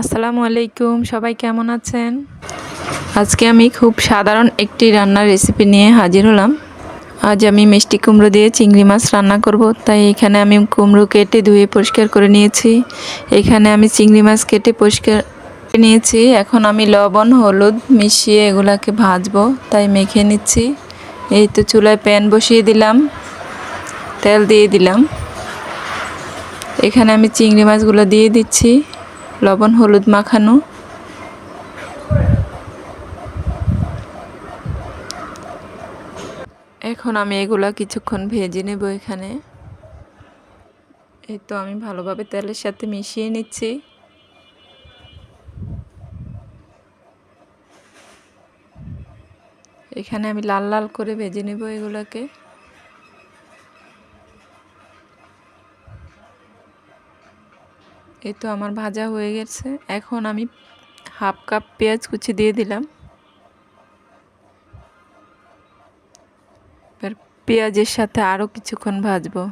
আসসালামু আলাইকুম, সবাই কেমন আছেন? আজকে আমি খুব সাধারণ একটি রান্নার রেসিপি নিয়ে হাজির হলাম। আজ আমি মিষ্টি কুমড়ো দিয়ে চিংড়ি মাছ রান্না করব। তাই এখানে আমি কুমড়ো কেটে ধুয়ে পরিষ্কার করে নিয়েছি। এখানে আমি চিংড়ি মাছ কেটে পরিষ্কার করে নিয়েছি। এখন আমি লবণ, হলুদ মিশিয়ে এগুলাকে ভাজবো। তাই মেখে নিচ্ছি। এই তো চুলায় প্যান বসিয়ে দিলাম। তেল দিয়ে দিলাম। এখানে আমি চিংড়ি মাছগুলো দিয়ে দিচ্ছি, লবণ, হলুদ মাখানো। এখন আমি এগুলো কিছুক্ষণ ভেজে নেব এখানে। এই তো আমি ভালোভাবে তেলের সাথে মিশিয়ে নিচ্ছি। এখানে আমি লাল লাল করে ভেজে নেব এগুলাকে। এই তো আমার ভাজা হয়ে গেছে। এখন আমি হাফ কাপ পেঁয়াজ কুচি দিয়ে দিলাম। এবার পেঁয়াজের সাথে আরও কিছুক্ষণ ভাজবো।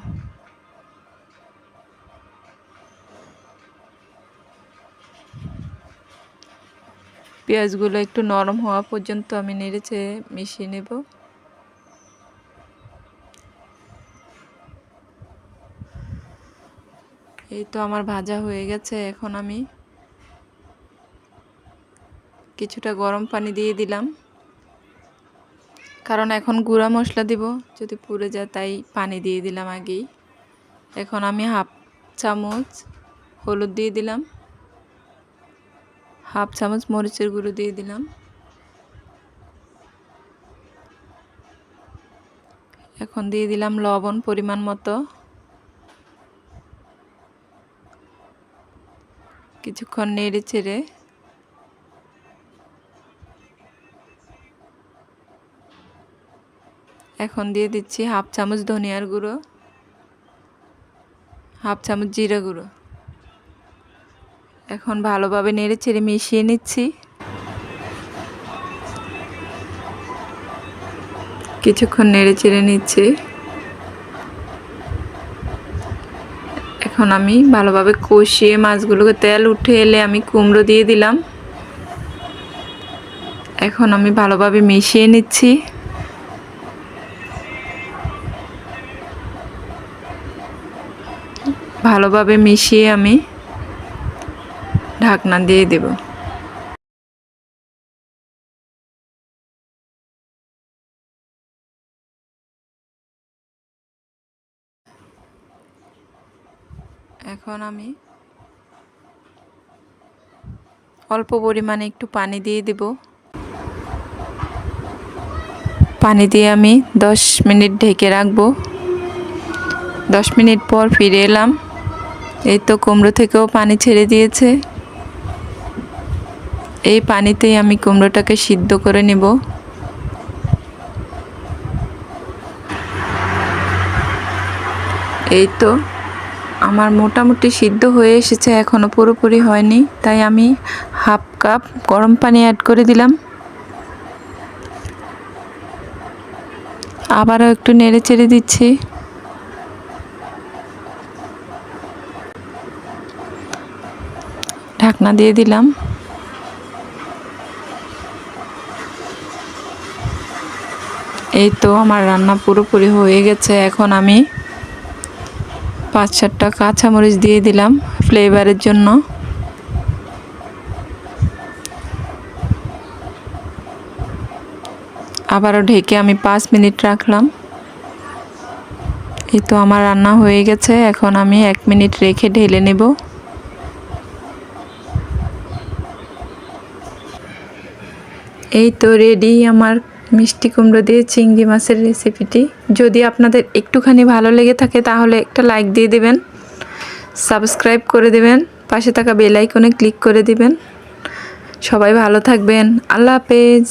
পেঁয়াজগুলো একটু নরম হওয়া পর্যন্ত আমি নেড়েছে মিশিয়ে নেব। এই তো আমার ভাজা হয়ে গেছে, এখন আমি কিছুটা গরম পানি দিয়ে দিলাম। কারণ এখন গুঁড়া মশলা দিব, যদি পুড়ে যায় তাই পানি দিয়ে দিলাম আগেই। এখন আমি হাফ চামচ হলুদ দিয়ে দিলাম, হাফ চামচ মরিচের গুঁড়ো দিয়ে দিলাম। এখন দিয়ে দিলাম লবণ পরিমাণ মতো। কিছুক্ষণ নেড়ে চেড়ে। এখন দিয়ে দিচ্ছি হাফ চামচ ধনিয়ার গুঁড়ো, হাফ চামচ জিরা গুঁড়ো। এখন ভালোভাবে নেড়ে চেড়ে মিশিয়ে নিচ্ছি। কিছুক্ষণ নেড়ে চেড়ে নিচ্ছি। এখন আমি ভালোভাবে কষিয়ে মাছগুলোকে তেল উঠে এলে আমি কুমড়ো দিয়ে দিলাম। এখন আমি ভালোভাবে মিশিয়ে নিচ্ছি। ভালোভাবে মিশিয়ে আমি ঢাকনা দিয়ে দেব। এখন আমি অল্প পরিমাণে একটু পানি দিয়ে দেব। পানি দিয়ে আমি দশ মিনিট ঢেকে রাখব। দশ মিনিট পর ফিরে এলাম। এই তো কুমড়ো থেকেও পানি ছেড়ে দিয়েছে। এই পানিতেই আমি কুমড়োটাকে সিদ্ধ করে নেব। এই তো আমার মোটামুটি সিদ্ধ হয়ে এসেছে এখনও পুরোপুরি হয়নি, তাই আমি হাফ কাপ গরম পানি অ্যাড করে দিলাম। আবারও একটু নেড়ে চেড়ে দিচ্ছি। ঢাকনা দিয়ে দিলাম। এই তো আমার রান্না পুরোপুরি হয়ে গেছে, এখন আমি পাঁচ চারটা কাঁচামরিচ দিয়ে দিলাম ফ্লেভারের জন্য। আবারও ঢেকে আমি পাঁচ মিনিট রাখলাম। এই তো আমার রান্না হয়ে গেছে, এখন আমি এক মিনিট রেখে ঢেলে নেব। এই তো রেডি আমার মিষ্টি কুমড়ো দিয়ে চিংড়ি মাছের রেসিপিটি যদি আপনাদের একটুখানি ভালো লেগে থাকে, তাহলে একটা লাইক দিয়ে দেবেন সাবস্ক্রাইব করে দেবেন, পাশে থাকা বেলাইকনে ক্লিক করে দিবেন। সবাই ভালো থাকবেন। আল্লাহ হাফেজ।